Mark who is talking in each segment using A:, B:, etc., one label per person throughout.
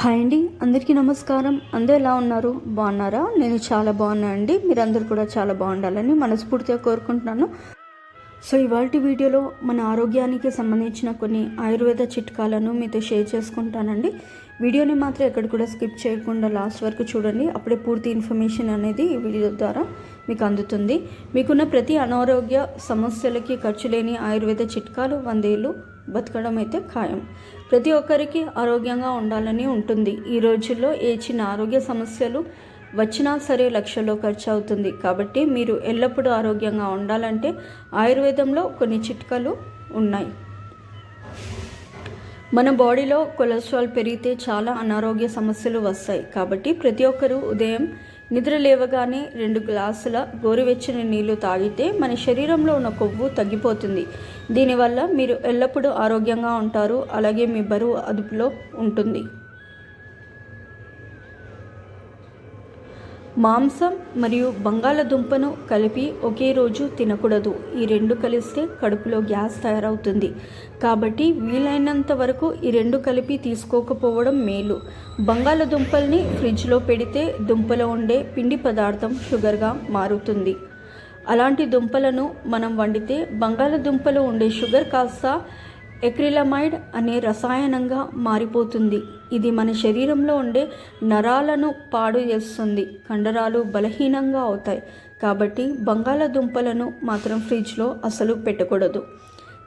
A: Hi అండి అందరికీ నమస్కారం. అందరూ ఎలా ఉన్నారు? బాగున్నారా? నేను చాలా బాగున్నా అండి. మీరందరూ కూడా చాలా బాగుండాలని మనస్ఫూర్తిగా కోరుకుంటున్నాను. సో ఇవాళ వీడియోలో మన ఆరోగ్యానికి సంబంధించిన కొన్ని ఆయుర్వేద చిట్కాలను మీతో షేర్ చేసుకుంటానండి. వీడియోని మాత్రం ఎక్కడ కూడా స్కిప్ చేయకుండా లాస్ట్ వరకు చూడండి. అప్పుడే పూర్తి ఇన్ఫర్మేషన్ అనేది ఈ వీడియో ద్వారా మీకు అందుతుంది. మీకున్న ప్రతి అనారోగ్య సమస్యలకి ఖర్చు లేని ఆయుర్వేద చిట్కాలు వందేళ్ళు బతకడం అయితే ఖాయం. ప్రతి ఒక్కరికి ఆరోగ్యంగా ఉండాలని ఉంటుంది. ఈ రోజుల్లో ఏ చిన్న ఆరోగ్య సమస్యలు వచ్చినా సరే లక్షల్లో ఖర్చు అవుతుంది కాబట్టి మీరు ఎల్లప్పుడూ ఆరోగ్యంగా ఉండాలంటే ఆయుర్వేదంలో కొన్ని చిట్కాలు ఉన్నాయి. మన బాడీలో కొలెస్ట్రాల్ పెరిగితే చాలా అనారోగ్య సమస్యలు వస్తాయి. కాబట్టి ప్రతి ఒక్కరూ ఉదయం నిద్ర లేవగానే రెండు గ్లాసుల గోరువెచ్చని నీళ్ళు తాగితే మన శరీరంలో ఉన్న కొవ్వు తగ్గిపోతుంది. దీనివల్ల మీరు ఎల్లప్పుడూ ఆరోగ్యంగా ఉంటారు. అలాగే మీ బరువు అదుపులో ఉంటుంది. మాంసం మరియు బంగాళదుంపను కలిపి ఒకే రోజు తినకూడదు. ఈ రెండు కలిస్తే కడుపులో గ్యాస్ తయారవుతుంది. కాబట్టి వీలైనంత వరకు ఈ రెండు కలిపి తీసుకోకపోవడం మేలు. బంగాళదుంపల్ని ఫ్రిడ్జ్లో పెడితే దుంపలో ఉండే పిండి పదార్థం షుగర్గా మారుతుంది. అలాంటి దుంపలను మనం వండితే బంగాళదుంపలో ఉండే షుగర్ కాస్త ఎక్రిలమైడ్ అనే రసాయనంగా మారిపోతుంది. ఇది మన శరీరంలో ఉండే నరాలను పాడు చేస్తుంది. కండరాలు బలహీనంగా అవుతాయి. కాబట్టి బంగాళదుంపలను మాత్రం ఫ్రిడ్జ్లో అసలు పెట్టకూడదు.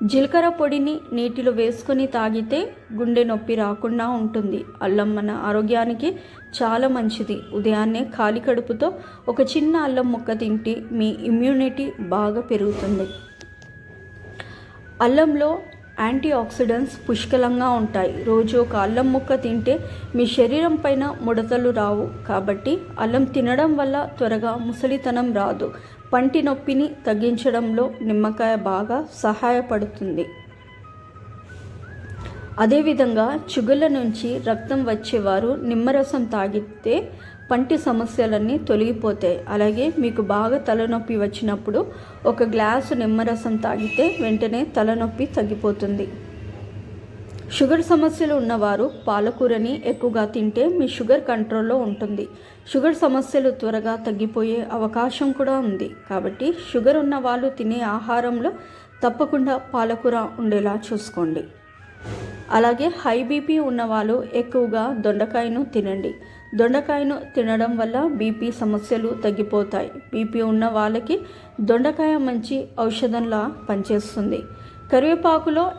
A: జీలకర్ర పొడిని నీటిలో వేసుకొని తాగితే గుండె నొప్పి రాకుండా ఉంటుంది. అల్లం మన ఆరోగ్యానికి చాలా మంచిది. ఉదయాన్నే ఖాళీ కడుపుతో ఒక చిన్న అల్లం ముక్క తింటే మీ ఇమ్యూనిటీ బాగా పెరుగుతుంది. అల్లంలో యాంటీ ఆక్సిడెంట్స్ పుష్కలంగా ఉంటాయి. రోజు ఒక అల్లం ముక్క తింటే మీ శరీరం పైన ముడతలు రావు. కాబట్టి అల్లం తినడం వల్ల త్వరగా ముసలితనం రాదు. పంటి నొప్పిని తగ్గించడంలో నిమ్మకాయ బాగా సహాయపడుతుంది. అదేవిధంగా చుగుల నుంచి రక్తం వచ్చేవారు నిమ్మరసం తాగితే పంటి సమస్యలన్నీ తొలగిపోతాయి. అలాగే మీకు బాగా తలనొప్పి వచ్చినప్పుడు ఒక గ్లాసు నిమ్మరసం తాగితే వెంటనే తలనొప్పి తగ్గిపోతుంది. షుగర్ సమస్యలు ఉన్నవారు పాలకూరని ఎక్కువగా తింటే మీ షుగర్ కంట్రోల్లో ఉంటుంది. షుగర్ సమస్యలు త్వరగా తగ్గిపోయే అవకాశం కూడా ఉంది. కాబట్టి షుగర్ ఉన్న వాళ్ళు తినే ఆహారంలో తప్పకుండా పాలకూర ఉండేలా చూసుకోండి. అలాగే హై బీపీ ఉన్నవాళ్ళు ఎక్కువగా దొండకాయను తినండి. దొండకాయను తినడం వల్ల బీపీ సమస్యలు తగ్గిపోతాయి. బీపీ ఉన్న వాళ్ళకి దొండకాయ మంచి ఔషధంలా పనిచేస్తుంది. కరివేపాకులో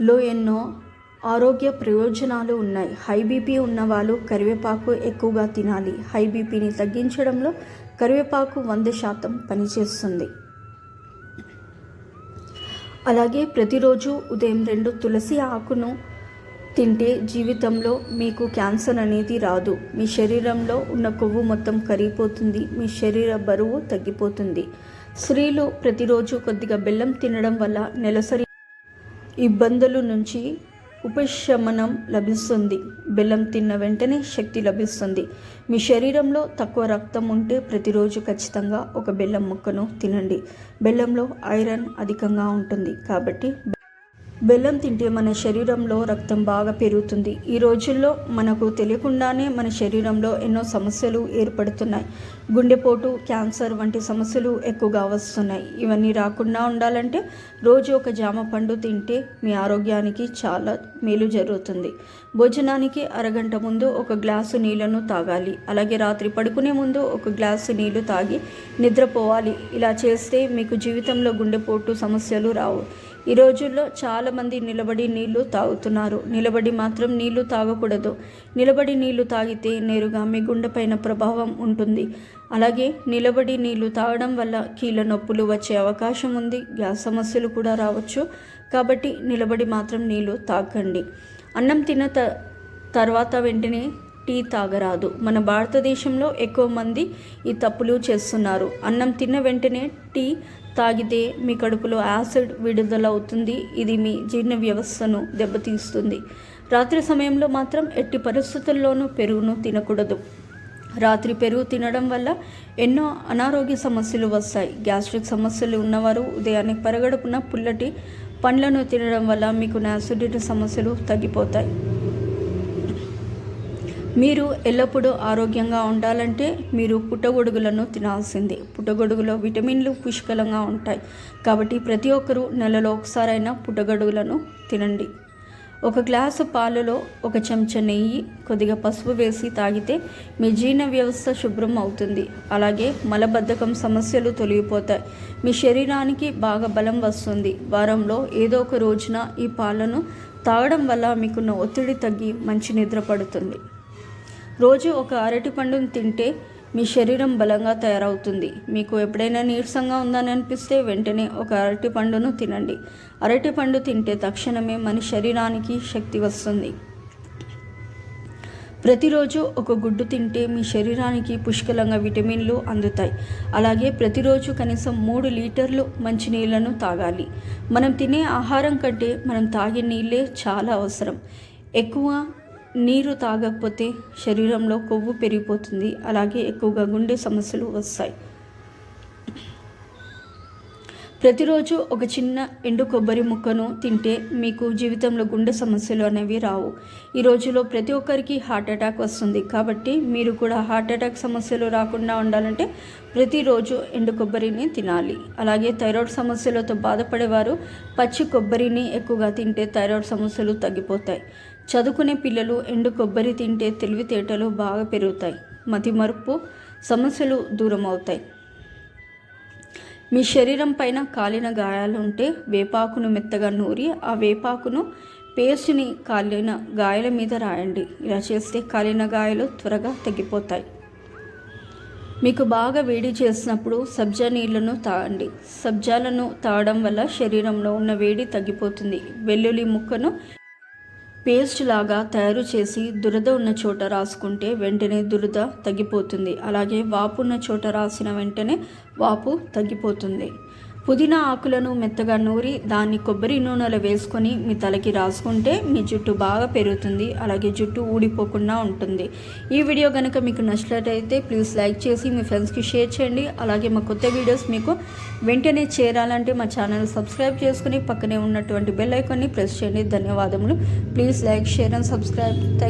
A: లో ఎన్నో ఆరోగ్య ప్రయోజనాలు ఉన్నాయి. హై బీపీ ఉన్నవాళ్ళు కరివేపాకు ఎక్కువగా తినాలి. హై బీపీని తగ్గించడంలో కరివేపాకు వంద శాతం పనిచేస్తుంది. అలాగే ప్రతిరోజు ఉదయం రెండు తులసి ఆకును తింటే జీవితంలో మీకు క్యాన్సర్ అనేది రాదు. మీ శరీరంలో ఉన్న కొవ్వు మొత్తం కరిగిపోతుంది. మీ శరీర బరువు తగ్గిపోతుంది. స్త్రీలు ప్రతిరోజు కొద్దిగా బెల్లం తినడం వల్ల నెలసరి ఇబ్బందుల నుంచి ఉపశమనం లభిస్తుంది. బెల్లం తిన్న వెంటనే శక్తి లభిస్తుంది. మీ శరీరంలో తక్కువ రక్తం ఉంటే ప్రతిరోజు ఖచ్చితంగా ఒక బెల్లం ముక్కను తినండి. బెల్లంలో ఐరన్ అధికంగా ఉంటుంది కాబట్టి బెల్లం తింటే మన శరీరంలో రక్తం బాగా పెరుగుతుంది. ఈ రోజుల్లో మనకు తెలియకుండానే మన శరీరంలో ఎన్నో సమస్యలు ఏర్పడుతున్నాయి. గుండెపోటు క్యాన్సర్ వంటి సమస్యలు ఎక్కువగా వస్తున్నాయి. ఇవన్నీ రాకుండా ఉండాలంటే రోజు ఒక జామ పండు తింటే మీ ఆరోగ్యానికి చాలా మేలు జరుగుతుంది. భోజనానికి అరగంట ముందు ఒక గ్లాసు నీళ్ళను తాగాలి. అలాగే రాత్రి పడుకునే ముందు ఒక గ్లాసు నీళ్ళు తాగి నిద్రపోవాలి. ఇలా చేస్తే మీకు జీవితంలో గుండెపోటు సమస్యలు రావు. ఈ రోజుల్లో చాలామంది నిలబడి నీళ్ళు తాగుతున్నారు. నిలబడి మాత్రం నీళ్ళు తాగకూడదు. నిలబడి నీళ్ళు తాగితే నేరుగా మీ గుండెపైన ప్రభావం ఉంటుంది. అలాగే నిలబడి నీళ్ళు తాగడం వల్ల కీళ్ళ నొప్పులు వచ్చే అవకాశం ఉంది. గ్యాస్ సమస్యలు కూడా రావచ్చు. కాబట్టి నిలబడి మాత్రం నీళ్ళు తాగండి. అన్నం తిన్న త తర్వాత వెంటనే టీ తాగరాదు. మన భారతదేశంలో ఎక్కువ మంది ఈ తప్పులు చేస్తున్నారు. అన్నం తిన్న వెంటనే టీ తాగితే మీ కడుపులో యాసిడ్ విడుదల అవుతుంది ఇది మీ జీర్ణ వ్యవస్థను దెబ్బతీస్తుంది. రాత్రి సమయంలో మాత్రం ఎట్టి పరిస్థితుల్లోనూ పెరుగును తినకూడదు. రాత్రి పెరుగు తినడం వల్ల ఎన్నో అనారోగ్య సమస్యలు వస్తాయి. గ్యాస్ట్రిక్ సమస్యలు ఉన్నవారు ఉదయాన్నే పరగడుపున పుల్లటి పండ్లను తినడం వల్ల మీకు నాసిడిటీ సమస్యలు తగ్గిపోతాయి. మీరు ఎల్లప్పుడూ ఆరోగ్యంగా ఉండాలంటే మీరు పుట్టగొడుగులను తినాల్సిందే. పుట్టగొడుగులో విటమిన్లు పుష్కలంగా ఉంటాయి. కాబట్టి ప్రతి ఒక్కరూ నెలలో ఒకసారైనా పుట్టగొడుగులను తినండి. ఒక గ్లాసు పాలలో ఒక చెంచా నెయ్యి కొద్దిగా పసుపు వేసి తాగితే మీ జీర్ణ వ్యవస్థ శుభ్రం అవుతుంది. అలాగే మలబద్ధకం సమస్యలు తొలగిపోతాయి. మీ శరీరానికి బాగా బలం వస్తుంది. వారంలో ఏదో ఒక రోజున ఈ పాలను తాగడం వల్ల మీకున్న ఒత్తిడి తగ్గి మంచి నిద్ర పడుతుంది. రోజు ఒక అరటి పండును తింటే మీ శరీరం బలంగా తయారవుతుంది. మీకు ఎప్పుడైనా నీరసంగా ఉందని అనిపిస్తే వెంటనే ఒక అరటి పండును తినండి. అరటి పండు తింటే తక్షణమే మన శరీరానికి శక్తి వస్తుంది. ప్రతిరోజు ఒక గుడ్డు తింటే మీ శరీరానికి పుష్కలంగా విటమిన్లు అందుతాయి. అలాగే ప్రతిరోజు కనీసం మూడు లీటర్లు మంచినీళ్ళను తాగాలి. మనం తినే ఆహారం కంటే మనం తాగే నీళ్ళే చాలా అవసరం. ఎక్కువ నీరు తాగకపోతే శరీరంలో కొవ్వు పెరిగిపోతుంది. అలాగే ఎక్కువగా గుండె సమస్యలు వస్తాయి. ప్రతిరోజు ఒక చిన్న ఎండు కొబ్బరి ముక్కను తింటే మీకు జీవితంలో గుండె సమస్యలు అనేవి రావు. ఈ రోజులో ప్రతి ఒక్కరికి హార్ట్ అటాక్ వస్తుంది. కాబట్టి మీరు కూడా హార్ట్ అటాక్ సమస్యలు రాకుండా ఉండాలంటే ప్రతిరోజు ఎండు కొబ్బరిని తినాలి. అలాగే థైరాయిడ్ సమస్యలతో బాధపడేవారు పచ్చి కొబ్బరిని ఎక్కువగా తింటే థైరాయిడ్ సమస్యలు తగ్గిపోతాయి. చదువుకునే పిల్లలు ఎండు కొబ్బరి తింటే తెలివితేటలు బాగా పెరుగుతాయి. మతిమరుపు సమస్యలు దూరం అవుతాయి మీ శరీరం పైన కాలిన గాయాలు ఉంటే వేపాకును మెత్తగా నూరి ఆ వేపాకును పేస్ట్ని కాలిన గాయాల మీద రాయండి. ఇలా చేస్తే కాలిన గాయాలు త్వరగా తగ్గిపోతాయి. మీకు బాగా వేడి చేసినప్పుడు సబ్జా నీళ్ళను తాగండి. సబ్జాలను తాగడం వల్ల శరీరంలో ఉన్న వేడి తగ్గిపోతుంది. వెల్లుల్లి ముక్కను పేస్ట్ లాగా తయారు చేసి దురద ఉన్న చోట రాసుకుంటే వెంటనే దురద తగ్గిపోతుంది. అలాగే వాపు ఉన్న చోట రాసిన వెంటనే వాపు తగ్గిపోతుంది. పుదీనా ఆకులను మెత్తగా నూరి దాన్ని కొబ్బరి నూనెలో వేసుకొని మీ తలకి రాసుకుంటే మీ జుట్టు బాగా పెరుగుతుంది అలాగే జుట్టు ఊడిపోకుండా ఉంటుంది. ఈ వీడియో కనుక మీకు నచ్చినట్లయితే ప్లీజ్ లైక్ చేసి మీ ఫ్రెండ్స్కి షేర్ చేయండి. అలాగే మా కొత్త వీడియోస్ మీకు వెంటనే చేరాలంటే మా ఛానల్ సబ్స్క్రైబ్ చేసుకుని పక్కనే ఉన్నటువంటి బెల్ ఐకాన్ని ప్రెస్ చేయండి. ధన్యవాదములు. Please like share and subscribe. Thank